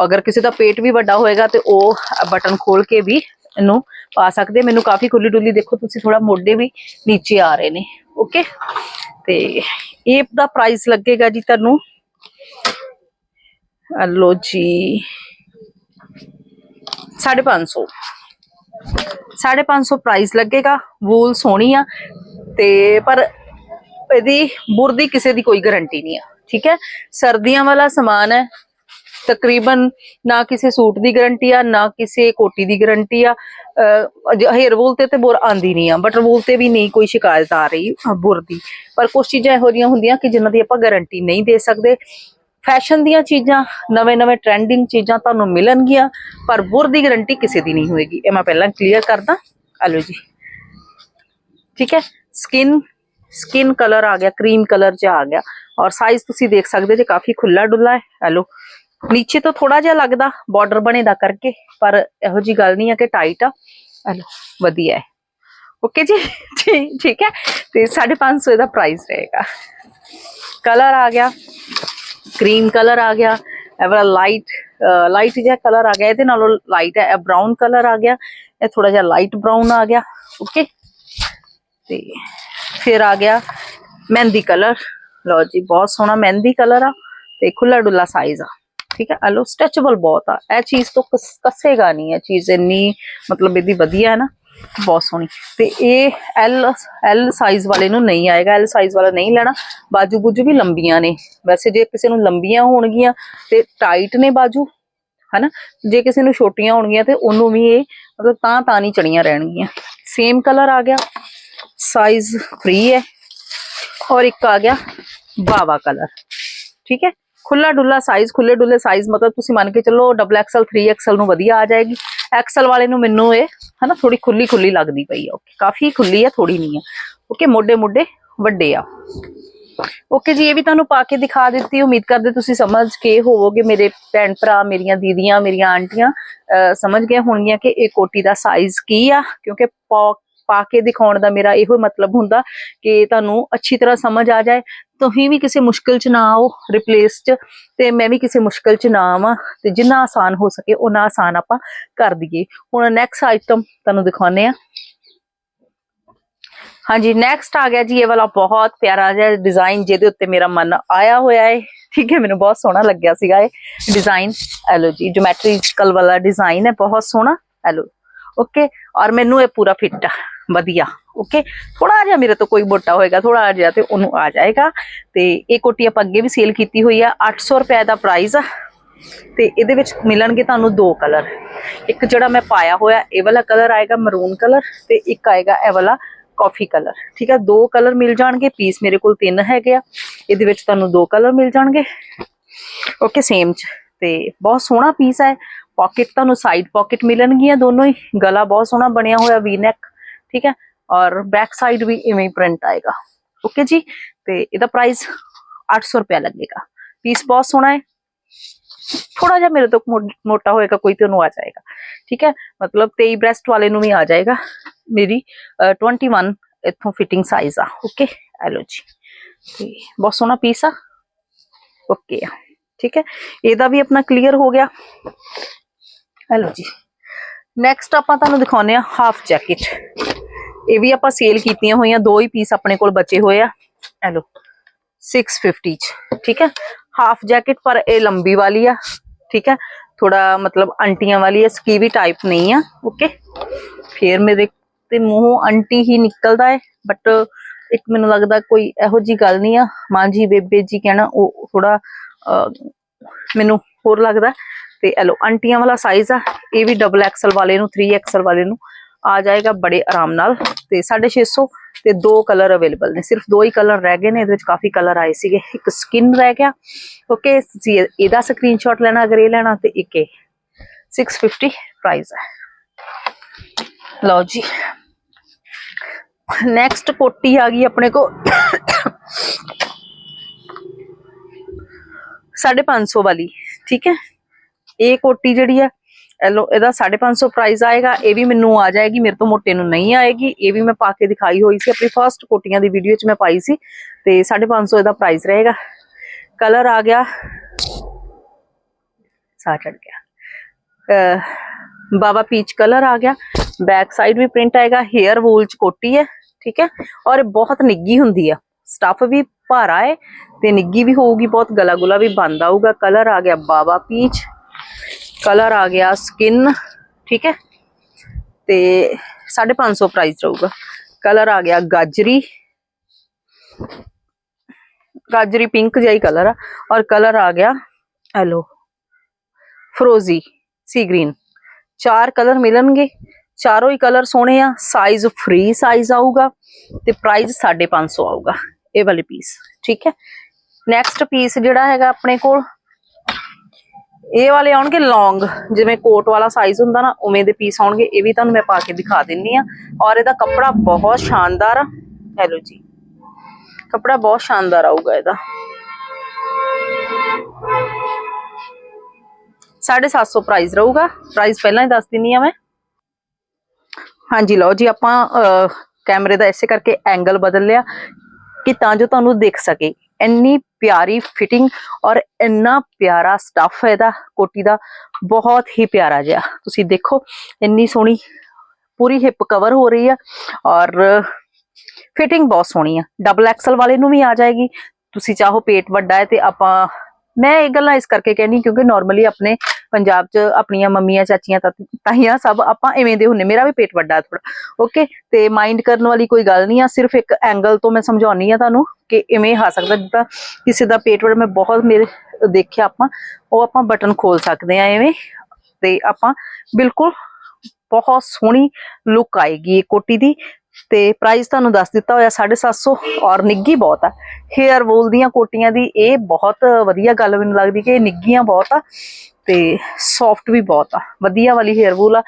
ਅਗਰ ਕਿਸੇ ਦਾ ਪੇਟ ਵੀ ਵੱਡਾ ਹੋਏਗਾ ਤੇ ਉਹ ਬਟਨ ਖੋਲ ਕੇ ਵੀ ਇਹਨੂੰ ਪਾ ਸਕਦੇ, ਮੈਨੂੰ ਕਾਫੀ ਖੁੱਲੀ ਡੁੱਲੀ ਦੇਖੋ, ਤੁਸੀਂ ਥੋੜਾ ਮੋਢੇ ਵੀ ਨੀਚੇ ਆ ਰਹੇ ਨੇ ਓਕੇ ਤੇ ਇਹ ਦਾ ਪ੍ਰਾਈਸ ਲੱਗੇਗਾ ਜੀ ਤੁਹਾਨੂੰ। ਆਹ ਲਓ ਜੀ 550 550 ਪ੍ਰਾਈਸ ਲੱਗੇਗਾ ਵੂਲ ਸੋਹਣੀ ਆ, ਤੇ ਪਰ ਇਹਦੀ ਬੁਰਦੀ ਕਿਸੇ ਦੀ ਕੋਈ ਗਾਰੰਟੀ ਨਹੀਂ ਆ, ਠੀਕ ਹੈ? ਸਰਦੀਆਂ ਵਾਲਾ ਸਮਾਨ ਹੈ ਤਕਰੀਬਨ ਨਾ ਕਿਸੇ ਸੂਟ ਦੀ ਗਾਰੰਟੀ ਆ, ਨਾ ਕਿਸੇ ਕੋਟੀ ਦੀ ਗਾਰੰਟੀ ਆ। ਹੇਅਰ ਵੂਲ ਤੇ ਤੇ ਬੁਰ ਆਂਦੀ ਨਹੀਂ ਆ ਬਟ ਵੂਲ ਤੇ ਵੀ ਨਹੀਂ ਕੋਈ ਸ਼ਿਕਾਇਤ ਆ ਰਹੀ ਬੁਰ ਦੀ। ਪਰ ਕੁਝ ਚੀਜ਼ਾਂ ਇਹੋ ਜਿਹੀਆਂ ਹੁੰਦੀਆਂ ਕਿ ਜਿਨ੍ਹਾਂ ਦੀ ਆਪਾਂ ਗਾਰੰਟੀ ਨਹੀਂ ਦੇ ਸਕਦੇ। ਫੈਸ਼ਨ ਦੀਆਂ ਚੀਜ਼ਾਂ, ਨਵੇਂ-ਨਵੇਂ ਟ੍ਰੈਂਡਿੰਗ ਚੀਜ਼ਾਂ ਤੁਹਾਨੂੰ ਮਿਲਣਗੀਆਂ, ਪਰ ਬੁਰ ਦੀ ਗਾਰੰਟੀ ਕਿਸੇ ਦੀ ਨਹੀਂ ਹੋਏਗੀ। ਇਹ ਮੈਂ ਪਹਿਲਾਂ ਕਲੀਅਰ ਕਰਦਾ। ਹਲੋ ਜੀ। ਠੀਕ ਹੈ? ਸਕਿਨ ਸਕਿਨ ਕਲਰ ਆ ਗਿਆ ਕਰੀਮ ਕਲਰ ਚ ਆ ਗਿਆ। ਔਰ ਸਾਈਜ਼ ਤੁਸੀਂ ਦੇਖ ਸਕਦੇ ਜੇ, ਕਾਫੀ ਖੁੱਲਾ ਡੁੱਲਾ ਹੈ ਹੈਲੋ ਨੀਚੇ ਤੋਂ ਥੋੜਾ ਜਿਹਾ ਲੱਗਦਾ ਬਾਰਡਰ ਬਣੇ ਦਾ ਕਰਕੇ, ਪਰ ਇਹੋ ਜੀ ਗੱਲ ਨਹੀਂ ਹੈ ਕਿ ਟਾਈਟ ਆ। ਹੈਲੋ ਵਧੀਆ ਹੈ। ਓਕੇ ਜੀ ਠੀਕ ਠੀਕ ਹੈ। ਤੇ 550 ਇਹਦਾ ਪ੍ਰਾਈਸ ਰਹੇਗਾ। ਕਲਰ ਆ ਗਿਆ। ਕਰੀਮ ਕਲਰ ਆ ਗਿਆ। ਇਹ ਵਾਲਾ ਲਾਈਟ ਲਾਈਟ ਜਿਹਾ ਕਲਰ ਆ ਗਿਆ। ਇਹਦੇ ਨਾਲੋਂ ਲਾਈਟ ਹੈ। ਇਹ ਬ੍ਰਾਊਨ ਕਲਰ ਆ ਗਿਆ। ਇਹ ਥੋੜਾ ਜਿਹਾ ਲਾਈਟ ਬ੍ਰਾਊਨ ਆ ਗਿਆ। ਓਕੇ ਤੇ ਫਿਰ ਆ ਗਿਆ ਮਹਿੰਦੀ ਕਲਰ ਲਓ ਜੀ, ਬਹੁਤ ਸੋਹਣਾ ਮਹਿੰਦੀ ਕਲਰ ਆ। ਤੇ ਖੁੱਲਾ ਡੁੱਲਾ ਸਾਈਜ਼ ਆ। ਠੀਕ ਹੈ ਅਲੋ ਸਟ੍ਰੈਚੇਬਲ ਬਹੁਤ ਆ। ਇਹ ਚੀਜ਼ ਤੋਂ ਕਸ- ਕੱਸੇਗਾ ਨਹੀਂ, ਇਹ ਚੀਜ਼ ਇੰਨੀ ਮਤਲਬ ਇਹਦੀ ਵਧੀਆ ਹੈ ਨਾ, ਬਹੁਤ ਸੋਹਣੀ। ਤੇ ਇਹ ਐਲ ਐਲ ਸਾਈਜ਼ ਵਾਲੇ ਨੂੰ ਨਹੀਂ ਆਏਗਾ ਐਲ ਸਾਈਜ਼ ਵਾਲਾ ਨਹੀਂ ਲੈਣਾ, ਬਾਜੂ ਬੁਜੂ ਵੀ ਲੰਬੀਆਂ ਨੇ। ਵੈਸੇ ਜੇ ਕਿਸੇ ਨੂੰ ਲੰਬੀਆਂ ਹੋਣਗੀਆਂ ਤੇ ਟਾਈਟ ਨੇ ਬਾਜੂ, ਹਨਾ? ਜੇ ਕਿਸੇ ਨੂੰ ਛੋਟੀਆਂ ਹੋਣਗੀਆਂ ਤੇ ਉਹਨੂੰ ਵੀ ਇਹ ਮਤਲਬ ਤਾਂ ਤਾਂ ਨਹੀਂ ਚੜੀਆਂ ਰਹਿਣਗੀਆਂ। ਸੇਮ ਕਲਰ ਆ ਗਿਆ ਸਾਈਜ਼ ਫ੍ਰੀ ਹੈ। ਔਰ ਇੱਕ ਆ ਗਿਆ ਬਾਵਾ ਕਲਰ ਠੀਕ ਹੈ? ਖੁੱਲਾ ਡੁੱਲਾ ਸਾਈਜ਼ ਖੁੱਲੇ ਡੁੱਲੇ ਸਾਈਜ਼ ਮਤਲਬ ਤੁਸੀਂ ਮੰਨ ਕੇ ਚੱਲੋ ਡਬਲ ਐਕਸਲ 3 ਐਕਸਲ ਨੂੰ ਵਧੀਆ ਆ ਜਾਏਗੀ। ਐਕਸਲ ਵਾਲੇ ਨੂੰ ਮੈਨੂੰ ਇਹ ਹਨਾ ਥੋੜੀ ਖੁੱਲੀ ਖੁੱਲੀ ਲੱਗਦੀ ਪਈ ਆ ਓਕੇ ਕਾਫੀ ਖੁੱਲੀ ਆ ਥੋੜੀ ਨਹੀਂ ਆ। ਓਕੇ ਮੋਢੇ ਮੋਢੇ ਵੱਡੇ ਆ। ਓਕੇ ਜੀ, ਇਹ ਵੀ ਤੁਹਾਨੂੰ ਪਾ ਕੇ ਦਿਖਾ ਦਿੱਤੀ, ਉਮੀਦ ਕਰਦੇ ਤੁਸੀਂ ਸਮਝ ਕੇ ਹੋਵੋਗੇ। ਮੇਰੇ ਭੈਣ ਭਰਾ, ਮੇਰੀਆਂ ਦੀਦੀਆਂ, ਮੇਰੀਆਂ ਆਂਟੀਆਂ ਸਮਝ ਗਏ ਹੋਣਗੀਆਂ ਕਿ ਇਹ ਕੋਟੀ ਦਾ ਸਾਈਜ਼ ਕੀ ਆ, ਕਿਉਂਕਿ ਪਾ ਕੇ ਦਿਖਾਉਣ ਦਾ ਮੇਰਾ ਇਹੋ ਮਤਲਬ ਹੁੰਦਾ ਕਿ ਤੁਹਾਨੂੰ ਅੱਛੀ ਤਰ੍ਹਾਂ ਸਮਝ ਆ ਜਾਏ। ਤੁਸੀਂ ਵੀ ਕਿਸੇ ਮੁਸ਼ਕਿਲ ਚ ਨਾ ਆਓ ਰਿਪਲੇਸ ਚ ਤੇ ਮੈਂ ਵੀ ਕਿਸੇ ਮੁਸ਼ਕਿਲ ਚ ਨਾ ਆਵਾਂ ਤੇ ਜਿੰਨਾ ਆਸਾਨ ਹੋ ਸਕੇ ਉਹਨਾਂ ਆਸਾਨ ਆਪਾਂ ਕਰ ਦਈਏ। ਹੁਣ ਨੈਕਸਟ ਆਈਟਮ ਤੁਹਾਨੂੰ ਦਿਖਾਉਨੇ ਆ ਹਾਂਜੀ ਨੈਕਸਟ ਆ ਗਿਆ ਜੀ, ਇਹ ਵਾਲਾ ਬਹੁਤ ਪਿਆਰਾ ਜਿਹਾ ਡਿਜ਼ਾਈਨ ਜਿਹਦੇ ਉੱਤੇ ਮੇਰਾ ਮਨ ਆਇਆ ਹੋਇਆ ਹੈ ਠੀਕ ਹੈ, ਮੈਨੂੰ ਬਹੁਤ ਸੋਹਣਾ ਲੱਗਿਆ ਸੀਗਾ ਇਹ ਡਿਜ਼ਾਈਨ ਐਲੋ ਜੀ ਜਿਓਮੈਟ੍ਰੀਕਲ ਵਾਲਾ ਡਿਜ਼ਾਈਨ ਹੈ, ਬਹੁਤ ਸੋਹਣਾ। ਐਲੋ ਓਕੇ ਔਰ ਮੈਨੂੰ ਇਹ ਪੂਰਾ ਫਿੱਟ ਆ। ਵਧੀਆ ਓਕੇ ਥੋੜਾ ਜਿਹਾ ਮੇਰੇ ਤੋਂ ਕੋਈ ਮੋਟਾ ਹੋਏਗਾ ਥੋੜਾ ਜਿਹਾ ਤੇ ਉਹਨੂੰ ਆ ਜਾਏਗਾ। ਤੇ ਇਹ ਕੋਟੀ ਆਪਾਂ ਅੱਗੇ ਵੀ ਸੇਲ ਕੀਤੀ ਹੋਈ ਆ 800 ਰੁਪਏ ਦਾ ਪ੍ਰਾਈਸ ਆ। ਤੇ ਇਹਦੇ ਵਿੱਚ ਮਿਲਣਗੇ ਤੁਹਾਨੂੰ ਦੋ ਕਲਰ ਇੱਕ ਜਿਹੜਾ ਮੈਂ ਪਾਇਆ ਹੋਇਆ, ਇਹ ਵਾਲਾ ਕਲਰ ਆਏਗਾ ਮਰੂਨ ਕਲਰ ਤੇ ਇੱਕ ਆਏਗਾ ਇਹ ਵਾਲਾ ਕਾਫੀ ਕਲਰ ਠੀਕ ਆ? ਦੋ ਕਲਰ ਮਿਲ ਜਾਣਗੇ ਪੀਸ ਮੇਰੇ ਕੋਲ ਤਿੰਨ ਹੈਗੇ ਆ। ਇਹਦੇ ਵਿੱਚ ਤੁਹਾਨੂੰ ਦੋ ਕਲਰ ਮਿਲ ਜਾਣਗੇ। ਓਕੇ ਸੇਮ ਚ। ਤੇ ਬਹੁਤ ਸੋਹਣਾ ਪੀਸ ਹੈ ਪਾਕਟ ਤੁਹਾਨੂੰ ਸਾਈਡ ਪਾਕਟ ਮਿਲਣਗੀਆਂ ਦੋਨੋਂ ਹੀ। ਗਲਾ ਬਹੁਤ ਸੋਹਣਾ ਬਣਿਆ ਹੋਇਆ ਵੀ ਨੈਕ ਠੀਕ ਹੈ ਔਰ ਬੈਕ ਸਾਈਡ ਵੀ ਇਵੇਂ ਹੀ ਪ੍ਰਿੰਟ ਆਏਗਾ ਓਕੇ ਜੀ ਤੇ ਇਹਦਾ ਪ੍ਰਾਈਸ 800 ਰੁਪਏ ਲੱਗੇਗਾ ਪੀਸ ਬਹੁਤ ਸੋਹਣਾ ਹੈ ਥੋੜਾ ਜਿਹਾ ਮੇਰੇ ਤੋਂ ਮੋ- ਮੋਟਾ ਹੋਏਗਾ ਕੋਈ ਤੇ ਉਹਨੂੰ ਆ ਜਾਏਗਾ ਠੀਕ ਹੈ ਮਤਲਬ 23 ਬ੍ਰੈਸਟ ਵਾਲੇ ਨੂੰ ਵੀ ਆ ਜਾਏਗਾ ਮੇਰੀ ਅਹ, 21 ਇੱਥੋਂ ਫਿਟਿੰਗ ਸਾਈਜ਼ ਆ ਓਕੇ ਐਲੋ ਜੀ ਤੇ ਬਹੁਤ ਸੋਹਣਾ ਪੀਸ ਆ ਓਕੇ ਆ ਠੀਕ ਹੈ ਇਹਦਾ ਵੀ ਆਪਣਾ ਕਲੀਅਰ ਹੋ ਗਿਆ ਹੈਲੋ ਜੀ ਨੈਕਸਟ ਆਪਾਂ ਤੁਹਾਨੂੰ ਦਿਖਾਉਨੇ ਆ ਹਾਫ ਜੈਕਟ ਇਹ ਵੀ ਆਪਾਂ ਸੇਲ ਕੀਤੀਆਂ ਹੋਈਆਂ, ਦੋ ਹੀ ਪੀਸ ਆਪਣੇ ਕੋਲ ਬਚੇ ਹੋਏ ਆ। ਹੈਲੋ 650 ਚ, ਠੀਕ ਹੈ? ਹਾਫ ਜੈਕਟ ਪਰ ਇਹ ਲੰਬੀ ਵਾਲੀ ਆ, ਠੀਕ ਹੈ? ਥੋੜਾ ਮਤਲਬ ਅੰਟੀਆਂ ਵਾਲੀ ਹੈ ਸਕੀਵੀ ਟਾਈਪ ਨਹੀਂ ਆ ਓਕੇ ਫੇਰ ਮੇਰੇ ਤੇ ਮੂੰਹੋਂ ਅੰਟੀ ਹੀ ਨਿਕਲਦਾ ਹੈ ਬਟ ਇੱਕ ਮੈਨੂੰ ਲੱਗਦਾ ਕੋਈ ਇਹੋ ਜੀ ਗੱਲ ਨਹੀਂ ਆ। ਮਾਂ ਜੀ, ਬੇਬੇ ਜੀ ਕਹਿਣਾ, ਉਹ ਥੋੜਾ ਮੈਨੂੰ ਹੋਰ ਲੱਗਦਾ। ਤੇ ਐਲੋ ਅੰਟੀਆਂ ਵਾਲਾ ਸਾਈਜ਼ ਆ, ਇਹ ਵੀ ਡਬਲ ਐਕਸਲ ਵਾਲੇ ਨੂੰ 3 ਐਕਸਲ ਵਾਲੇ ਨੂੰ। ਆ ਜਾਏਗਾ ਬੜੇ ਆਰਾਮ ਨਾਲ ਤੇ 650 ਤੇ ਦੋ ਕਲਰ ਅਵੇਲੇਬਲ ਨੇ ਸਿਰਫ ਦੋ ਹੀ ਕਲਰ ਰਹਿ ਗਏ ਨੇ ਇਹਦੇ ਵਿੱਚ ਕਾਫੀ ਕਲਰ ਆਏ ਸੀਗੇ ਇੱਕ ਸਕਿਨ ਰਹਿ ਗਿਆ ਓਕੇ ਤੁਸੀਂ ਇਹ- ਇਹਦਾ ਸਕਰੀਨਸ਼ਾਟ ਲੈਣਾ ਅਗਰ ਇਹ ਲੈਣਾ ਤੇ ਇੱਕ ਇਹ 650 ਪ੍ਰਾਈਸ ਹੈ ਲਓ ਜੀ ਨੈਕਸਟ ਕੋਟੀ ਆ ਗਈ ਆਪਣੇ ਕੋ 550 ਵਾਲੀ ਠੀਕ ਹੈ ਇਹ ਕੋਟੀ ਜਿਹੜੀ ਹੈ ਐਲੋ ਇਹਦਾ 550 ਪ੍ਰਾਈਸ ਆਏਗਾ ਇਹ ਵੀ ਮੈਨੂੰ ਆ ਜਾਏਗੀ ਮੇਰੇ ਤੋਂ ਮੋਟੇ ਨੂੰ ਨਹੀਂ ਆਏਗੀ ਇਹ ਵੀ ਮੈਂ ਪਾ ਕੇ ਦਿਖਾਈ ਹੋਈ ਸੀ ਆਪਣੀ ਫਰਸਟ ਕੋਟੀਆਂ ਦੀ ਵੀਡੀਓ 'ਚ ਮੈਂ ਪਾਈ ਸੀ ਤੇ 550 ਇਹਦਾ ਪ੍ਰਾਈਸ ਰਹੇਗਾ। ਕਲਰ ਆ ਗਿਆ ਸਾਹ ਚੜ ਗਿਆ। ਅਹ, ਬਾਬਾ ਪੀਚ ਕਲਰ ਆ ਗਿਆ ਬੈਕ ਸਾਈਡ ਵੀ ਪ੍ਰਿੰਟ ਆਏਗਾ ਹੇਅਰ ਵੂਲ ਚ ਕੋਟੀ ਹੈ ਠੀਕ ਹੈ ਔਰ ਇਹ ਬਹੁਤ ਨਿੱਗੀ ਹੁੰਦੀ ਆ। ਸਟਫ ਵੀ ਭਾਰਾ ਹੈ ਤੇ ਨਿੱਗੀ ਵੀ ਹੋਊਗੀ ਬਹੁਤ ਗਲਾ ਗੁਲਾ ਵੀ ਬੰਦ ਆਊਗਾ ਕਲਰ ਆ ਗਿਆ ਬਾਬਾ ਪੀਚ ਕਲਰ ਆ ਗਿਆ ਸਕਿਨ ਠੀਕ ਹੈ ਤੇ 550 ਪ੍ਰਾਈਸ ਰਹੂਗਾ ਕਲਰ ਆ ਗਿਆ ਗਾਜਰੀ ਗਾਜਰੀ ਪਿੰਕ ਜਿਹਾ ਹੀ ਕਲਰ ਆ ਔਰ ਕਲਰ ਆ ਗਿਆ ਹੈਲੋ ਫਰੋਜ਼ੀ ਸੀ ਗ੍ਰੀਨ ਚਾਰ ਕਲਰ ਮਿਲਣਗੇ ਚਾਰੋਂ ਹੀ ਕਲਰ ਸੋਹਣੇ ਆ ਸਾਈਜ਼ ਫ੍ਰੀ ਸਾਈਜ਼ ਆਊਗਾ ਤੇ ਪ੍ਰਾਈਸ 550 ਆਊਗਾ ਇਹ ਵਾਲੇ ਪੀਸ ਠੀਕ ਹੈ ਨੈਕਸਟ ਪੀਸ ਜਿਹੜਾ ਹੈਗਾ ਆਪਣੇ ਕੋਲ ਇਹ ਵਾਲੇ ਆਉਣਗੇ ਲੌਂਗ ਜਿਵੇਂ ਕੋਟ ਵਾਲਾ ਸਾਈਜ਼ ਹੁੰਦਾ ਨਾ ਉਵੇਂ ਦੇ ਪੀਸ ਆਉਣਗੇ ਇਹ ਵੀ ਤੁਹਾਨੂੰ ਮੈਂ ਪਾ ਕੇ ਦਿਖਾ ਦਿੰਨੀ ਆ। ਔਰ ਇਹਦਾ ਕੱਪੜਾ ਬਹੁਤ ਸ਼ਾਨਦਾਰ ਆ। ਹੈਲੋ ਜੀ। ਕੱਪੜਾ ਬਹੁਤ ਸ਼ਾਨਦਾਰ ਆਊਗਾ ਇਹਦਾ। 750 ਪ੍ਰਾਈਸ ਰਹੂਗਾ। ਪ੍ਰਾਈਸ ਪਹਿਲਾਂ ਹੀ ਦੱਸ ਦਿੰਨੀ ਆ ਮੈਂ। ਹਾਂਜੀ ਲਓ ਜੀ ਆਪਾਂ ਅਹ, ਕੈਮਰੇ ਦਾ ਇਸੇ ਕਰਕੇ ਐਂਗਲ ਬਦਲ ਲਿਆ ਕਿ ਤਾਂ ਜੋ ਤੁਹਾਨੂੰ ਦਿਖ ਸਕੇ। ਇੰਨੀ ਪਿਆਰੀ ਫਿਟਿੰਗ ਔਰ ਇੰਨਾ ਪਿਆਰਾ ਸਟੱਫ ਹੈ ਇਹਦਾ, ਕੋਟੀ ਦਾ, ਬਹੁਤ ਹੀ ਪਿਆਰਾ ਜਿਹਾ। ਤੁਸੀਂ ਦੇਖੋ, ਇੰਨੀ ਸੋਹਣੀ, ਪੂਰੀ ਹਿਪ ਕਵਰ ਹੋ ਰਹੀ ਆ ਔਰ ਫਿਟਿੰਗ ਬਹੁਤ ਸੋਹਣੀ ਆ। ਡਬਲ ਐਕਸਲ ਵਾਲੇ ਨੂੰ ਵੀ ਆ ਜਾਏਗੀ। ਤੁਸੀਂ ਚਾਹੋ ਪੇਟ ਵੱਡਾ ਹੈ ਤੇ ਆਪਾਂ ਮੈਂ ਇਹ ਗੱਲਾਂ ਇਸ ਕਰਕੇ ਕਹਿੰਦੀ ਕਿਉਂਕਿ ਨਾਰਮਲੀ ਆਪਣੇ ਪੰਜਾਬ 'ਚ ਆਪਣੀਆਂ ਮੰਮੀਆਂ, ਚਾਚੀਆਂ ਤਾਈਆਂ ਸਭ ਆਪਾਂ ਐਵੇਂ ਦੇ ਹੁੰਨੇ, ਮੇਰਾ ਵੀ ਪੇਟ ਵੱਡਾ ਥੋੜਾ ਓਕੇ ਤੇ ਮਾਈਂਡ ਕਰਨ ਵਾਲੀ ਕੋਈ ਗੱਲ ਨਹੀਂ ਆ, ਸਿਰਫ ਇੱਕ ਐਂਗਲ ਤੋਂ ਮੈਂ ਸਮਝਾਉਣੀ ਆ ਤੁਹਾਨੂੰ ਕਿ ਇਵੇਂ ਆ ਸਕਦਾ, ਜਿੱਦਾਂ ਕਿਸੇ ਦਾ ਪੇਟ ਵੱਡਾ, ਮੈਂ ਬਹੁਤ ਮੇਰੇ, ਦੇਖਿਆ ਆਪਾਂ, ਉਹ ਆਪਾਂ ਬਟਨ ਖੋਲ ਸਕਦੇ ਆ ਐਵੇਂ, ਤੇ ਆਪਾਂ ਬਿਲਕੁਲ ਬਹੁਤ ਸੋਹਣੀ ਲੁੱਕ ਆਏਗੀ ਇਹ ਕੋਟੀ ਦੀ ਤੇ ਪ੍ਰਾਈਸ ਤੁਹਾਨੂੰ ਦੱਸ ਦਿੱਤਾ ਹੋਇਆ 750 ਔਰ ਨਿੱਗੀ ਬਹੁਤ ਆ। ਹੇਅਰ ਵੂਲ ਦੀਆਂ ਕੋਟੀਆਂ ਦੀ ਇਹ ਬਹੁਤ ਵਧੀਆ ਗੱਲ ਮੈਨੂੰ ਲੱਗਦੀ ਕਿ ਇਹ ਨਿੱਗੀਆਂ ਬਹੁਤ ਆ ਤੇ ਸੌਫਟ ਵੀ ਬਹੁਤ ਆ। ਵਧੀਆ ਵਾਲੀ ਹੇਅਰ ਵੂਲ ਆ।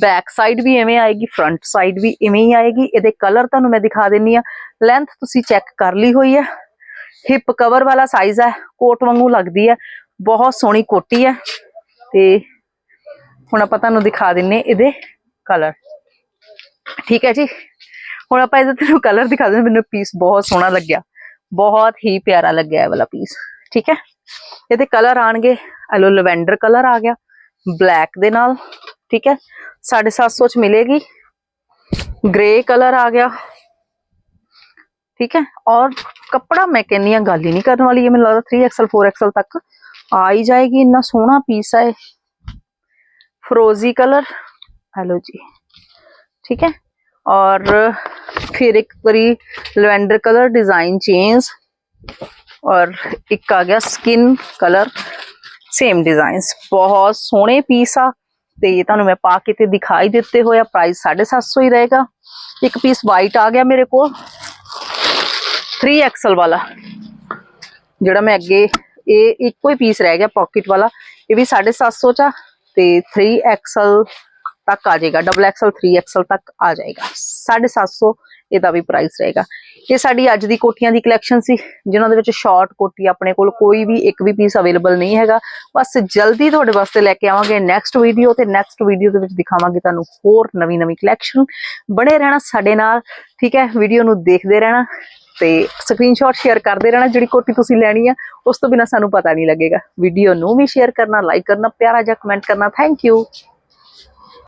ਬੈਕ ਸਾਈਡ ਵੀ ਐਵੇਂ ਆਏਗੀ ਫਰੰਟ ਸਾਈਡ ਵੀ ਇਵੇਂ ਹੀ ਆਏਗੀ। ਇਹਦੇ ਕਲਰ ਤੁਹਾਨੂੰ ਮੈਂ ਦਿਖਾ ਦਿੰਨੀ ਆ। ਲੈਂਥ ਤੁਸੀਂ ਚੈੱਕ ਕਰ ਲਈ ਹੋਈ ਆ। ਹਿਪ ਕਵਰ ਵਾਲਾ ਸਾਈਜ਼ ਆ। ਕੋਟ ਵਾਂਗੂ ਲੱਗਦੀ ਹੈ ਬਹੁਤ ਸੋਹਣੀ ਕੋਟੀ ਹੈ ਤੇ ਹੁਣ ਆਪਾਂ ਤੁਹਾਨੂੰ ਦਿਖਾ ਦਿੰਨੇ ਇਹਦੇ ਕਲਰ ਠੀਕ ਹੈ ਜੀ? ਹੁਣ ਆਪਾਂ ਇਹਦਾ ਤੈਨੂੰ ਕਲਰ ਦਿਖਾ ਦਿੰਦੇ ਮੈਨੂੰ ਪੀਸ ਬਹੁਤ ਸੋਹਣਾ ਲੱਗਿਆ। ਬਹੁਤ ਹੀ ਪਿਆਰਾ ਲੱਗਿਆ ਇਹ ਵਾਲਾ ਪੀਸ ਠੀਕ ਹੈ? ਇਹਦੇ ਕਲਰ ਆਣਗੇ ਹਲੋ ਲਵੈਂਡਰ ਕਲਰ ਆ ਗਿਆ। ਬਲੈਕ ਦੇ ਨਾਲ। ਠੀਕ ਹੈ? 750 ਚ ਮਿਲੇਗੀ। ਗ੍ਰੇ ਕਲਰ ਆ ਗਿਆ। ਠੀਕ ਹੈ? ਔਰ ਕੱਪੜਾ ਮੈਂ ਕਹਿੰਨੀ ਆ ਗੱਲ ਹੀ ਨਹੀਂ ਕਰਨ ਵਾਲੀ। ਹੈ ਮੈਨੂੰ ਲੱਗਦਾ 3XL 4XL ਤੱਕ ਆ ਹੀ ਜਾਏਗੀ। ਇੰਨਾ ਸੋਹਣਾ ਪੀਸ ਹੈ ਫਰੋਜ਼ੀ ਕਲਰ ਹੈਲੋ ਜੀ। ਠੀਕ ਹੈ? ਔਰ ਫਿਰ ਇੱਕ ਵਾਰੀ ਲਵੈਂਡਰ ਕਲਰ ਡਿਜ਼ਾਈਨ ਚੇਂਜ ਔਰ ਇੱਕ ਆ ਗਿਆ ਸਕਿਨ ਕਲਰ ਸੇਮ ਡਿਜ਼ਾਈਨਸ ਬਹੁਤ ਸੋਹਣੇ ਪੀਸ ਆ ਤੇ ਇਹ ਤੁਹਾਨੂੰ ਮੈਂ ਪਾ ਕੇ ਤੇ ਦਿਖਾਈ ਦਿੱਤੇ ਹੋਇਆ ਪ੍ਰਾਈਸ 750 ਹੀ ਰਹੇਗਾ ਇੱਕ ਪੀਸ ਵਾਈਟ ਆ ਗਿਆ ਮੇਰੇ ਕੋਲ 3XL ਵਾਲਾ ਜਿਹੜਾ ਮੈਂ ਅੱਗੇ ਇਹ ਇੱਕੋ ਹੀ ਪੀਸ ਰਹਿ ਗਿਆ ਪਾਕਟ ਵਾਲਾ ਇਹ ਵੀ 750 ਚ ਆ ਤੇ 3XL ਤੱਕ ਆ ਜਾਏਗਾ ਡਬਲ ਐਕਸਲ 3XL ਤੱਕ ਆ ਜਾਏਗਾ। 750 ਇਹਦਾ ਵੀ ਪ੍ਰਾਈਸ ਰਹੇਗਾ। ਇਹ ਸਾਡੀ ਅੱਜ ਦੀ ਕੋਟੀਆਂ ਦੀ ਕਲੈਕਸ਼ਨ ਸੀ, ਜਿਨ੍ਹਾਂ ਦੇ ਵਿੱਚ ਸ਼ਾਰਟ ਕੋਟੀ ਆਪਣੇ ਕੋਲ ਕੋਈ ਵੀ ਇੱਕ ਵੀ ਪੀਸ ਅਵੇਲੇਬਲ ਨਹੀਂ ਹੈਗਾ। ਬਸ ਜਲਦੀ ਤੁਹਾਡੇ ਵਾਸਤੇ ਲੈ ਕੇ ਆਵਾਂਗੇ ਨੈਕਸਟ ਵੀਡੀਓ ਤੇ ਨੈਕਸਟ ਵੀਡੀਓ ਦੇ ਵਿੱਚ ਦਿਖਾਵਾਂਗੇ ਤੁਹਾਨੂੰ ਹੋਰ ਨਵੀਂ ਨਵੀਂ ਕਲੈਕਸ਼ਨ ਬਣੇ ਰਹਿਣਾ ਸਾਡੇ ਨਾਲ, ਠੀਕ ਹੈ? ਵੀਡੀਓ ਨੂੰ ਦੇਖਦੇ ਰਹਿਣਾ ਤੇ ਸਕਰੀਨਸ਼ਾਟ ਸ਼ੇਅਰ ਕਰਦੇ ਰਹਿਣਾ ਜਿਹੜੀ ਕੋਟੀ ਤੁਸੀਂ ਲੈਣੀ ਆ, ਉਸ ਤੋਂ ਬਿਨਾ ਸਾਨੂੰ ਪਤਾ ਨਹੀਂ ਲੱਗੇਗਾ। ਵੀਡੀਓ ਨੂੰ ਵੀ ਸ਼ੇਅਰ ਕਰਨਾ ਲਾਈਕ ਕਰਨਾ, ਪਿਆਰਾ ਜਿਹਾ ਕਮੈਂਟ ਕਰਨਾ। Thank you